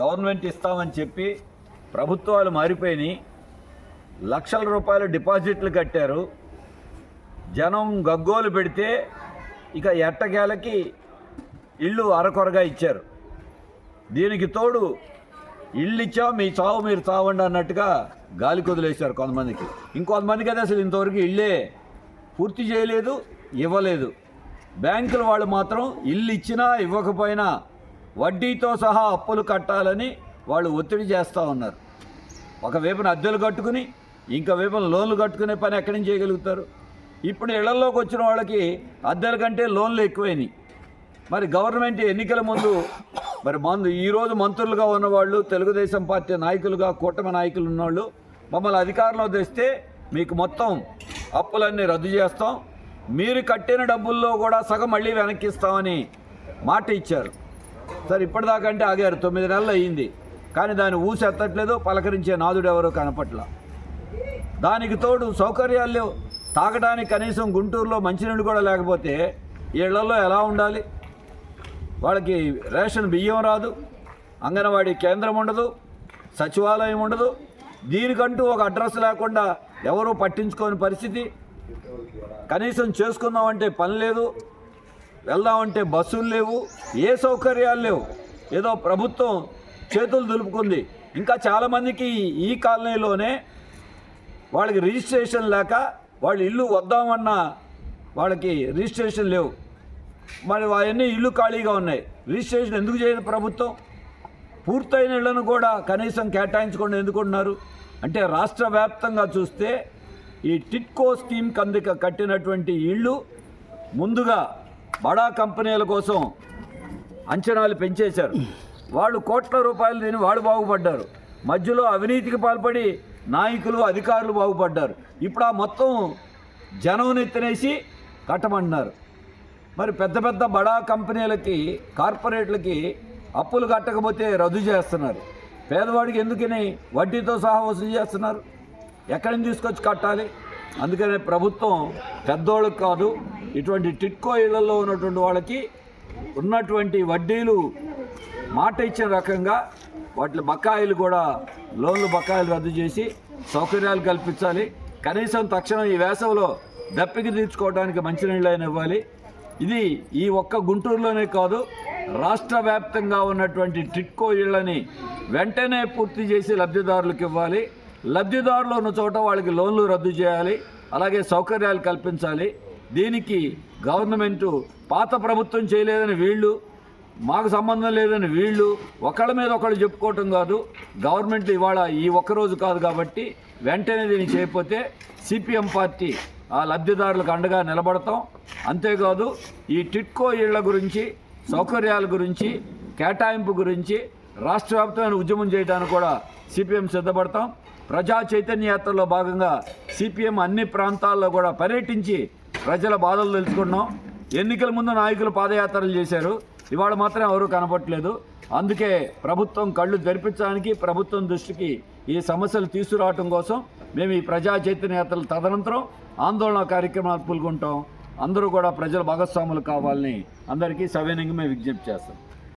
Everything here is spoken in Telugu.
గవర్నమెంట్ ఇస్తామని చెప్పి ప్రభుత్వాలు మారిపోయినాయి. లక్షల రూపాయలు డిపాజిట్లు కట్టారు. జనం గగ్గోలు పెడితే ఇక ఎట్టకేలకి ఇల్లు అరకొరగా ఇచ్చారు. దీనికి తోడు ఇల్లు ఇచ్చా మీ చావు మీరు చావండి అన్నట్టుగా గాలి కొదిలేశారు కొంతమందికి. ఇంకొంతమందికి అయితే అసలు ఇంతవరకు ఇళ్ళే పూర్తి చేయలేదు ఇవ్వలేదు. బ్యాంకుల వాళ్ళు మాత్రం ఇల్లు ఇచ్చినా ఇవ్వకపోయినా వడ్డీతో సహా అప్పులు కట్టాలని వాళ్ళు ఒత్తిడి చేస్తూ ఉన్నారు. ఒకవైపున అద్దెలు కట్టుకుని ఇంకా వైపున లోన్లు కట్టుకునే పని ఎక్కడి నుంచి చేయగలుగుతారు? ఇప్పుడు ఇళ్ళలోకి వచ్చిన వాళ్ళకి అద్దెల కంటే లోన్లు ఎక్కువైనాయి. మరి గవర్నమెంట్ ఎన్నికల ముందు మరి మందు ఈరోజు మంత్రులుగా ఉన్నవాళ్ళు తెలుగుదేశం పార్టీ నాయకులుగా కూటమి నాయకులు ఉన్నవాళ్ళు మమ్మల్ని అధికారంలో తెస్తే మీకు మొత్తం అప్పులన్నీ రద్దు చేస్తాం. మీరు కట్టిన డబ్బుల్లో కూడా సగం మళ్ళీ వెనక్కిస్తామని మాట ఇచ్చారు. సరే ఇప్పటిదాకా అంటే ఆగారు. తొమ్మిది నెలలు అయ్యింది. కానీ దాన్ని ఊసెత్తట్లేదు పలకరించే నాదుడు ఎవరో కనపట్ల. దానికి తోడు సౌకర్యాలు లేవు. తాగడానికి కనీసం గుంటూరులో మంచినీళ్ళు కూడా లేకపోతే ఇళ్ళలో ఎలా ఉండాలి? వాళ్ళకి రేషన్ బియ్యం రాదు. అంగన్వాడీ కేంద్రం ఉండదు. సచివాలయం ఉండదు. దీనికంటూ ఒక అడ్రస్ లేకుండా ఎవరూ పట్టించుకోని పరిస్థితి. కనీసం చేసుకుందామంటే పని లేదు. వెళ్దామంటే బస్సులు లేవు ఏ సౌకర్యాలు లేవు. ఏదో ప్రభుత్వం చేతులు దులుపుకుంది. ఇంకా చాలామందికి ఈ కాలనీలోనే వాళ్ళకి రిజిస్ట్రేషన్ లేక వాళ్ళ ఇల్లు వద్దామన్నా వాళ్ళకి రిజిస్ట్రేషన్ లేవు. మరి అవన్నీ ఇల్లు ఖాళీగా ఉన్నాయి. రిజిస్ట్రేషన్ ఎందుకు చేయదు ప్రభుత్వం? పూర్తయిన ఇళ్ళను కూడా కనీసం కేటాయించకుండా ఎందుకున్నారు అంటే రాష్ట్ర వ్యాప్తంగా చూస్తే ఈ టిట్కో స్కీమ్ కందిక కట్టినటువంటి ఇళ్ళు ముందుగా బడా కంపెనీల కోసం అంచనాలు పెంచేశారు. వాళ్ళు కోట్ల రూపాయలు తిని వాళ్ళు బాగుపడ్డారు. మధ్యలో అవినీతికి పాల్పడి నాయకులు అధికారులు బాగుపడ్డారు. ఇప్పుడు ఆ మొత్తం జనం నెత్తినేసి కట్టమంటున్నారు. మరి పెద్ద పెద్ద బడా కంపెనీలకి కార్పొరేట్లకి అప్పులు కట్టకపోతే రద్దు చేస్తున్నారు. పేదవాడికి ఎందుకని వడ్డీతో సహా వసూలు చేస్తున్నారు? ఎక్కడి నుంచి తీసుకొచ్చి కట్టాలి? అందుకనే ప్రభుత్వం పెద్దోళ్ళకి కాదు ఇటువంటి టిట్కో ఇళ్ళలో ఉన్నటువంటి వాళ్ళకి ఉన్నటువంటి వడ్డీలు మాట ఇచ్చిన రకంగా వాటి బకాయిలు కూడా లోన్లు బకాయిలు రద్దు చేసి సౌకర్యాలు కల్పించాలి. కనీసం తక్షణం ఈ వేసవిలో దప్పికి తీర్చుకోవడానికి మంచినీళ్ళు అయినా ఇవ్వాలి. ఇది ఈ ఒక్క గుంటూరులోనే కాదు రాష్ట్ర వ్యాప్తంగా ఉన్నటువంటి టిట్కో ఇళ్ళని వెంటనే పూర్తి చేసి లబ్ధిదారులకు ఇవ్వాలి. లబ్ధిదారులు ఉన్న చోట వాళ్ళకి లోన్లు రద్దు చేయాలి. అలాగే సౌకర్యాలు కల్పించాలి. దీనికి గవర్నమెంటు పాత ప్రభుత్వం చేయలేదని వీళ్ళు మాకు సంబంధం లేదని వీళ్ళు ఒకళ్ళ మీద ఒకళ్ళు చెప్పుకోవటం కాదు. గవర్నమెంట్ ఇవాళ ఈ ఒక్కరోజు కాదు కాబట్టి వెంటనే దీన్ని చేయకపోతే సిపిఎం పార్టీ ఆ లబ్ధిదారులకు అండగా నిలబడతాం. అంతేకాదు ఈ టిట్కో ఇళ్ళ గురించి సౌకర్యాల గురించి కేటాయింపు గురించి రాష్ట్ర వ్యాప్తమైన ఉద్యమం చేయడానికి కూడా సిపిఎం సిద్ధపడతాం. ప్రజా చైతన్య యాత్రలో భాగంగా సిపిఎం అన్ని ప్రాంతాల్లో కూడా పర్యటించి ప్రజల బాధలు తెలుసుకున్నాం ఎన్నికల ముందు నాయకులు పాదయాత్రలు చేశారు. ఇవాళ మాత్రం ఎవరూ కనపట్లేదు అందుకే ప్రభుత్వం కళ్ళు జరిపించడానికి ప్రభుత్వం దృష్టికి ఈ సమస్యలు తీసుకురావటం కోసం మేము ఈ ప్రజా చైతన్యతలు తదనంతరం ఆందోళన కార్యక్రమాలు పాల్గొంటాం. అందరూ కూడా ప్రజల భాగస్వాములు కావాలని అందరికీ సవినయంగా మేము విజ్ఞప్తి చేస్తాం.